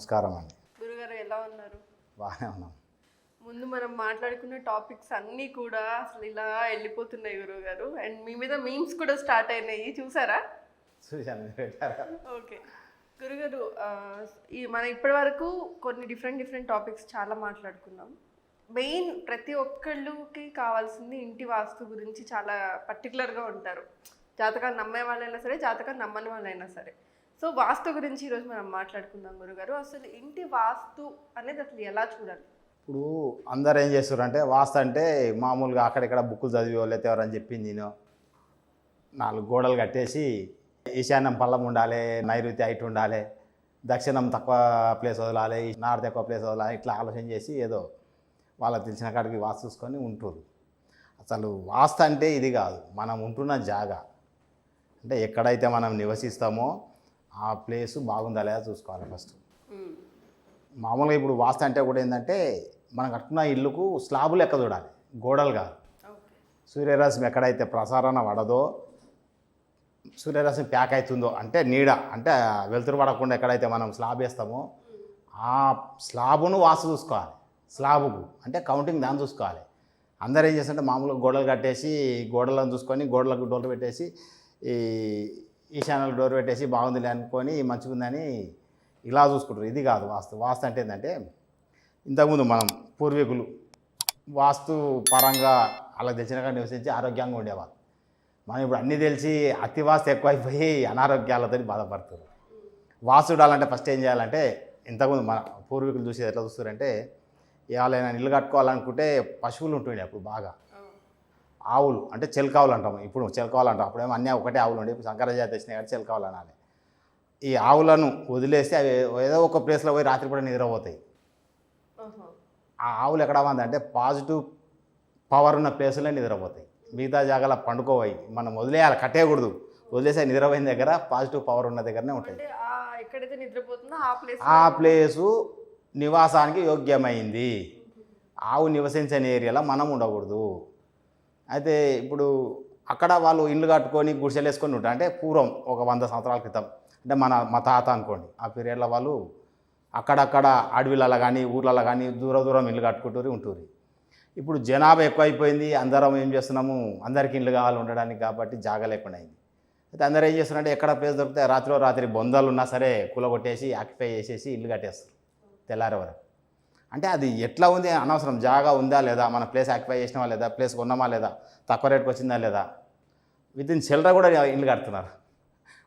నమస్కారం అండి. గురుగారు ఎలా ఉన్నారు? బాగానే ఉన్నాం. ముందు మనం మాట్లాడుకున్న టాపిక్స్ అన్నీ కూడా అసలు ఇలా వెళ్ళిపోతున్నాయి గురుగారు. అండ్ మీ మీద మీమ్స్ కూడా స్టార్ట్ అయినాయి. చూసారా? చూశాను ఓకే. గురుగారు ఈ మన ఇప్పటి వరకు కొన్ని డిఫరెంట్ డిఫరెంట్ టాపిక్స్ చాలా మాట్లాడుకున్నాం. మెయిన్ ప్రతి ఒక్కళ్ళకి కావాల్సింది ఇంటి వాస్తు గురించి చాలా పర్టికులర్గా ఉంటారు. జాతకాలు నమ్మే వాళ్ళైనా సరే జాతకాలు నమ్మని వాళ్ళైనా సరే. సో వాస్తు గురించి ఈరోజు మనం మాట్లాడుకుందాం గురుగారు. అసలు ఇంటి వాస్తు అనేది అసలు ఎలా చూడాలి? ఇప్పుడు అందరు ఏం చేస్తారు అంటే వాస్తు అంటే మామూలుగా అక్కడిక్కడ బుక్కులు చదివి వాళ్ళైతే ఎవరని చెప్పింది నేను. నాలుగు గోడలు కట్టేసి ఈశాన్యం పల్లం ఉండాలి నైరుతి హైట్ ఉండాలి దక్షిణం తక్కువ ప్లేస్ వదలాలి నార్త్ ఎక్కువ ప్లేస్ వదలాలి ఇట్లా ఆలోచన చేసి ఏదో వాళ్ళకి తెలిసిన కాడికి వాస్తు చూసుకొని ఉంటారు అసలు వాస్తు అంటే ఇది కాదు మనం ఉంటున్న జాగా. అంటే ఎక్కడైతే మనం నివసిస్తామో ఆ ప్లేసు బాగుందా లేదా చూసుకోవాలి ఫస్ట్. మ్మ్. మామూలుగా ఇప్పుడు వాస్తు అంటే కూడా ఏంటంటే మనం కట్టుకున్న ఇల్లుకు స్లాబు లెక్క చూడాలి గోడలు కాదు. సూర్యరశ్మి ఎక్కడైతే ప్రసారణ పడదో సూర్యరశ్మి ప్యాక్ అవుతుందో అంటే నీడ అంటే వెలుతురు పడకుండా ఎక్కడైతే మనం స్లాబ్ వేస్తామో ఆ స్లాబును వాస్తు చూసుకోవాలి స్లాబుకు అంటే కౌంటింగ్ దాన్ని చూసుకోవాలి. అందరు ఏం చేస్తుంటే మామూలుగా గోడలు కట్టేసి గోడలను చూసుకొని గోడలకు డోర్లు పెట్టేసి ఈ ఈ ఛానల్ డోర్ పెట్టేసి బాగుందిలే అనుకొని మంచిగుందని ఇలా చూసుకుంటారు. ఇది కాదు వాస్తు వాస్తు అంటే ఏంటంటే ఇంతకుముందు మనం పూర్వీకులు వాస్తు పరంగా అలా తెలిసినగా నివసించి ఆరోగ్యంగా ఉండేవాళ్ళు. మనం ఇప్పుడు అన్నీ తెలిసి అతి వాస్తు ఎక్కువైపోయి అనారోగ్యాలతో బాధపడుతున్నారు వాస్తు చూడాలంటే ఫస్ట్ ఏం చేయాలంటే ఇంతకుముందు మన పూర్వీకులు చూసి ఎట్లా చూస్తారంటే ఎవరైనా ఇల్లు కట్టుకోవాలనుకుంటే పశువులు ఉంటుండే అప్పుడు బాగా. ఆవులు అంటే చెలకావులు అంటాం ఇప్పుడు చెలకావులు అంటాం అప్పుడేమో అన్నీ ఒకటే ఆవులు ఉండే ఇప్పుడు శంకరాచార్య తెచ్చినాయి కాబట్టి చెలకావులు అనాలి. ఈ ఆవులను వదిలేస్తే అవి ఏదో ఒక ప్లేస్లో పోయి రాత్రిపూట నిద్రపోతాయి. ఆ ఆవులు ఎక్కడ అంటే పాజిటివ్ పవర్ ఉన్న ప్లేసులే నిద్రపోతాయి. మిగతా జాగాల పండుకోవాలి మనం వదిలేయాలి కట్టేయకూడదు. వదిలేసే నిద్రపోయిన దగ్గర పాజిటివ్ పవర్ ఉన్న దగ్గరనే ఎక్కడైతే నిద్రపోతుందో ఆ ప్లేస్ ఆ ప్లేసు నివాసానికి యోగ్యమైంది. ఆవు నివసించని ఏరియాలో మనం ఉండకూడదు. అయితే ఇప్పుడు అక్కడ వాళ్ళు ఇల్లు కట్టుకొని గుడిసెలు వేసుకొని ఉంటారు. అంటే పూర్వం ఒక వంద సంవత్సరాల క్రితం. అంటే మన మా తాత అనుకోండి. ఆ పీరియడ్లో వాళ్ళు అక్కడక్కడ అడవిలలో కానీ ఊర్లలో కానీ దూర దూరం ఇల్లు కట్టుకుంటూరి ఉంటుంది ఇప్పుడు జనాభా ఎక్కువైపోయింది. అందరం ఏం చేస్తున్నాము? అందరికి ఇల్లు కావాలి ఉండడానికి కాబట్టి జాగ లేకుండా అయింది. అయితే అందరూ ఏం చేస్తున్నారంటే ఎక్కడ ప్లేస్ దొరికితే రాత్రిలో రాత్రి బొందలు ఉన్నా సరే కూలగొట్టేసి ఆక్యుపై చేసేసి ఇల్లు కట్టేస్తారు. తెల్లారి వరకు. అంటే అది ఎట్లా ఉంది అనవసరం జాగా ఉందా లేదా? మన ప్లేస్ ఆక్యుపై చేసినామా లేదా? ప్లేస్ కొన్నామా లేదా? తక్కువ రేటుకి వచ్చిందా లేదా? విత్ ఇన్ చిల్లర కూడా ఇల్లు కడుతున్నారు.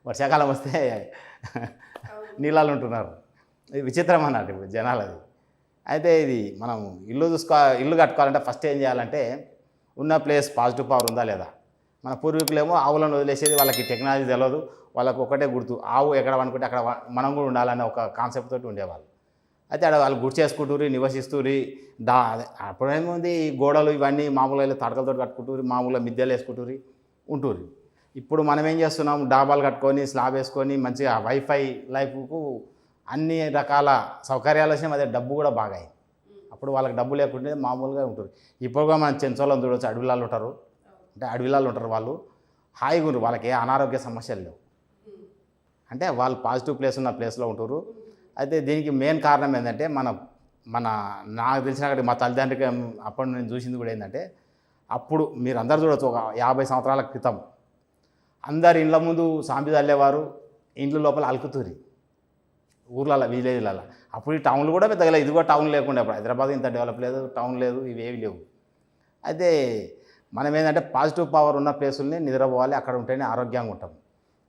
వర్షాకాలం వస్తే నీళ్ళలో ఉంటున్నారు. ఇది విచిత్రం అన్నట్టు ఇప్పుడు జనాలు అది అయితే ఇది మనం ఇల్లు చూసుకో ఇల్లు కట్టుకోవాలంటే ఫస్ట్ ఏం చేయాలంటే ఉన్న ప్లేస్ పాజిటివ్ పవర్ ఉందా లేదా? మన పూర్వీకులేమో ఆవులను వదిలేసేది వాళ్ళకి టెక్నాలజీ తెలియదు వాళ్ళకు ఒకటే గుర్తు ఆవు ఎక్కడ అనుకుంటే అక్కడ మనం కూడా ఉండాలనే ఒక కాన్సెప్ట్ తోటి ఉండేవాళ్ళు. అయితే ఆడ వాళ్ళు గుడి చేసుకుంటూరి నివసిస్తూరి దా అప్పుడేముంది గోడలు ఇవన్నీ మామూలుగా తడకలతో కట్టుకుంటుర్రి మామూలుగా మిద్దెలు వేసుకుంటుర్రి ఉంటుర్రి. ఇప్పుడు మనం ఏం చేస్తున్నాం? డాబాలు కట్టుకొని స్లాబ్ వేసుకొని మంచిగా వైఫై లైఫ్కు అన్ని రకాల సౌకర్యాలు వచ్చినాయి అదే డబ్బు కూడా బాగా అయింది అప్పుడు వాళ్ళకి డబ్బు లేకుంటే మామూలుగా ఉంటుంది ఇప్పుడు కూడా మనం చెంచోళ్ళని చూడవచ్చు అడవిలాలు ఉంటారు. అంటే అడవిలాలు ఉంటారు వాళ్ళు. హాయిగా ఉంటారు వాళ్ళకి ఏ అనారోగ్య సమస్యలు లేవు. అంటే వాళ్ళు పాజిటివ్ ప్లేస్ ఉన్న ప్లేస్లో ఉంటారు అయితే దీనికి మెయిన్ కారణం ఏంటంటే మన మన నాకు తెలిసిన కాడికి మా తల్లిదండ్రికి అప్పుడు నేను చూసింది కూడా ఏంటంటే అప్పుడు మీరు అందరు చూడొచ్చు ఒక యాభై సంవత్సరాల క్రితం అందరు ఇండ్ల ముందు సాంబి తల్లేవారు ఇండ్ల లోపల అలుకుతూరి ఊర్లలో విలేజ్లలో అప్పుడు ఈ టౌన్లు కూడా పెద్దగా ఇది కూడా టౌన్ లేకుండా అప్పుడు హైదరాబాద్ ఇంత డెవలప్ లేదు టౌన్ లేదు ఇవేవి లేవు. అయితే మనం ఏంటంటే పాజిటివ్ పవర్ ఉన్న ప్లేసుల్ని నిద్రపోవాలి అక్కడ ఉంటేనే ఆరోగ్యంగా ఉంటాం.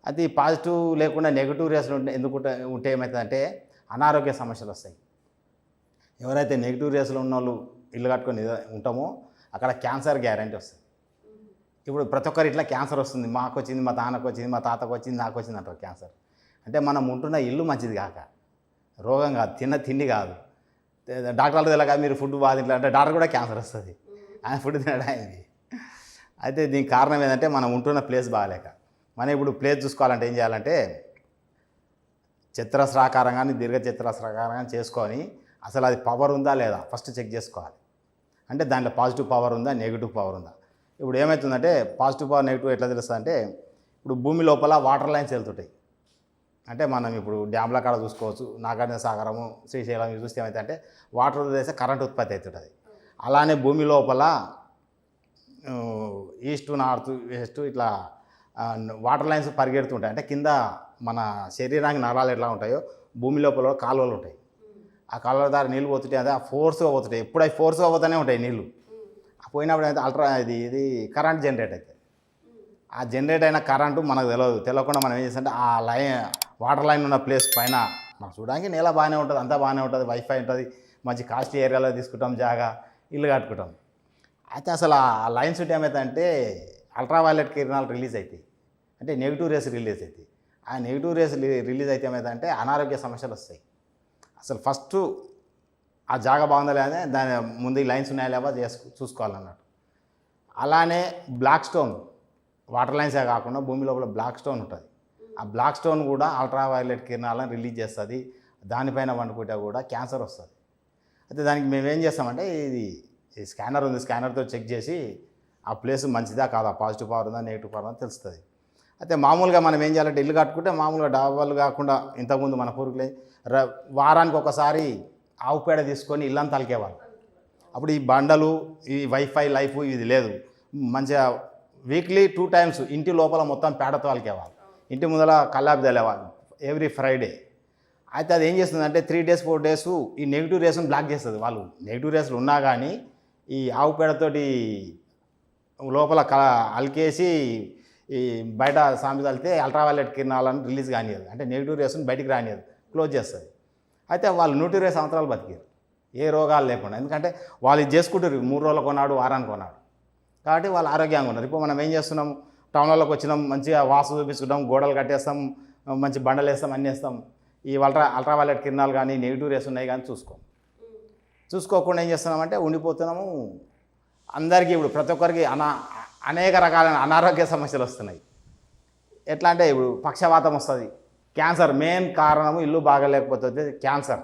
అది ఈ పాజిటివ్ లేకుండా నెగిటివ్ రేస్ ఉంటే ఎందుకు ఉంటే- ఉంటే ఏమవుతుందంటే అనారోగ్య సమస్యలు వస్తాయి. ఎవరైతే నెగిటివ్ రేస్లో ఉన్న వాళ్ళు ఇల్లు కట్టుకొని ఉంటామో అక్కడ క్యాన్సర్ గ్యారంటీ వస్తుంది. ఇప్పుడు ప్రతి ఒక్కరు ఇట్లా క్యాన్సర్ వస్తుంది. మాకు వచ్చింది మా తానకు వచ్చింది మా తాతకు వచ్చింది నాకు వచ్చింది అంటారు క్యాన్సర్. అంటే మనం ఉంటున్న ఇల్లు మంచిది కాక రోగం కాదు తిన్న తిండి కాదు. డాక్టర్లు తెలియక మీరు ఫుడ్ బాగా తింటారు అంటే డాక్టర్ కూడా క్యాన్సర్ వస్తుంది. ఆయన ఫుడ్ తినడం అయింది అయితే దీనికి కారణం ఏంటంటే మనం ఉంటున్న ప్లేస్ బాగాలేక. మనం ఇప్పుడు ప్లేస్ చూసుకోవాలంటే ఏం చేయాలంటే చతురస్రాకారం కానీ దీర్ఘ చతురస్రాకారం కానీ చేసుకొని అసలు అది పవర్ ఉందా లేదా ఫస్ట్ చెక్ చేసుకోవాలి. అంటే దాంట్లో పాజిటివ్ పవర్ ఉందా నెగిటివ్ పవర్ ఉందా? ఇప్పుడు ఏమవుతుందంటే పాజిటివ్ పవర్ నెగిటివ్ ఎట్లా తెలుస్తుంది అంటే ఇప్పుడు భూమి లోపల వాటర్ లైన్స్ వెళ్తుంటాయి. అంటే మనం ఇప్పుడు డ్యామ్ల కాడ చూసుకోవచ్చు నాగార్జున సాగరము శ్రీశైలం చూస్తే ఏమైతే అంటే వాటర్ వదిలేస్తే కరెంట్ ఉత్పత్తి అవుతుంటుంది. అలానే భూమి లోపల ఈస్ట్ నార్త్ వెస్ట్ ఇట్లా వాటర్ లైన్స్ పరిగెడుతుంటాయి. అంటే కింద మన శరీరానికి నరాలు ఎట్లా ఉంటాయో భూమి లోపల కాలువలు ఉంటాయి. ఆ కాలువల ద్వారా నీళ్ళు పోతుంటాయి. అదే ఆ ఫోర్స్గా పోతుంటాయి. ఎప్పుడు అవి ఫోర్స్గా పోతూనే ఉంటాయి నీళ్ళు ఆ పోయినప్పుడు అయితే అల్ట్రా ఇది ఇది కరెంట్ జనరేట్ అవుతుంది ఆ జనరేట్ అయిన కరెంటు మనకు తెలియదు తెలియకుండా మనం ఏం చేస్తామంటే ఆ లైన్ వాటర్ లైన్ ఉన్న ప్లేస్ పైన మనం చూడడానికి నేల బాగానే ఉంటుంది అంతా బాగానే ఉంటుంది వైఫై ఉంటుంది మంచి కాస్ట్లీ ఏరియాలో తీసుకుంటాం జాగా ఇల్లు కట్టుకుంటాం. అయితే అసలు ఆ లైన్స్ ఉంటే ఏమవుతుందంటే అల్ట్రావైలెట్ కిరణాలు రిలీజ్ అవుతాయి అంటే నెగిటివ్ రేస్ రిలీజ్ అవుతాయి ఆ నెగిటివ్ రేస్ రిలీజ్ అయితే ఏమైందంటే అనారోగ్య సమస్యలు వస్తాయి. అసలు ఫస్ట్ ఆ జాగా బాగుందా లేదా దాని ముందు లైన్స్ ఉన్నాయా లేవా చేసుకు చూసుకోవాలన్నట్టు. అలానే బ్లాక్ స్టోన్ వాటర్ లైన్సే కాకుండా భూమి లోపల బ్లాక్ స్టోన్ ఉంటుంది. ఆ బ్లాక్ స్టోన్ కూడా అల్ట్రా వైలెట్ కిరణాలను రిలీజ్ చేస్తుంది. దానిపైన వండుకుంటే కూడా క్యాన్సర్ వస్తుంది. అయితే దానికి మేము ఏం చేస్తామంటే ఇది స్కానర్ ఉంది. స్కానర్తో చెక్ చేసి ఆ ప్లేస్ మంచిదా కాదా? పాజిటివ్ పవర్ ఉందా? నెగిటివ్ పవర్ ఉందా? తెలుస్తుంది. అయితే మామూలుగా మనం ఏం చేయాలంటే ఇల్లు కట్టుకుంటే మామూలుగా డాబాలు కాకుండా ఇంతకుముందు మన పూర్వీకులే ర వారానికి ఒకసారి ఆవు పేడ తీసుకొని ఇల్లంతా అలికేవాళ్ళు అప్పుడు ఈ బండలు ఈ వైఫై లైఫ్ ఇది లేదు. మంచిగా వీక్లీ టూ టైమ్స్ ఇంటి లోపల మొత్తం పేడతో అలికేవాళ్ళు ఇంటి ముందర కల్లాపి తెలేవాళ్ళు ఎవ్రీ ఫ్రైడే. అయితే అది ఏం చేస్తుందంటే త్రీ డేస్ ఫోర్ డేస్ ఈ నెగిటివ్ రేస్ని బ్లాక్ చేస్తుంది వాళ్ళు. నెగిటివ్ రేస్లు ఉన్నా కానీ ఈ ఆవు పేడతోటి లోపల క అలికేసి ఈ బయట సామెత అలితే అల్ట్రావైలెట్ కిరణాలను రిలీజ్ కానియదు. అంటే నెగిటివ్ రేస్ని బయటికి రానియదు. క్లోజ్ చేస్తుంది. అయితే వాళ్ళు నూట ఇరవై సంవత్సరాలు బతికారు ఏ రోగాలు లేకుండా. ఎందుకంటే వాళ్ళు ఇది చేసుకుంటారు మూడు రోజులు కొన్నాడు వారానికి కొన్నాడు. కాబట్టి వాళ్ళు ఆరోగ్యంగా ఉన్నారు. ఇప్పుడు మనం ఏం చేస్తున్నాం? టౌన్లోకి వచ్చినాం మంచిగా వాసు చూపించుకుంటాం గోడలు కట్టేస్తాం మంచి బండలు వేస్తాం అన్నీ వేస్తాం. ఈ అల్ట్రా అల్ట్రావైలెట్ కిరణాలు కానీ నెగిటివ్ రేస్ ఉన్నాయి కానీ చూసుకోం. చూసుకోకుండా ఏం చేస్తున్నామంటే ఉండిపోతున్నాము. అందరికీ ఇప్పుడు ప్రతి ఒక్కరికి అనా అనేక రకాలైన అనారోగ్య సమస్యలు వస్తున్నాయి. ఎట్లా అంటే ఇప్పుడు పక్షవాతం వస్తుంది. క్యాన్సర్ మెయిన్ కారణము ఇల్లు బాగలేకపోతే క్యాన్సర్.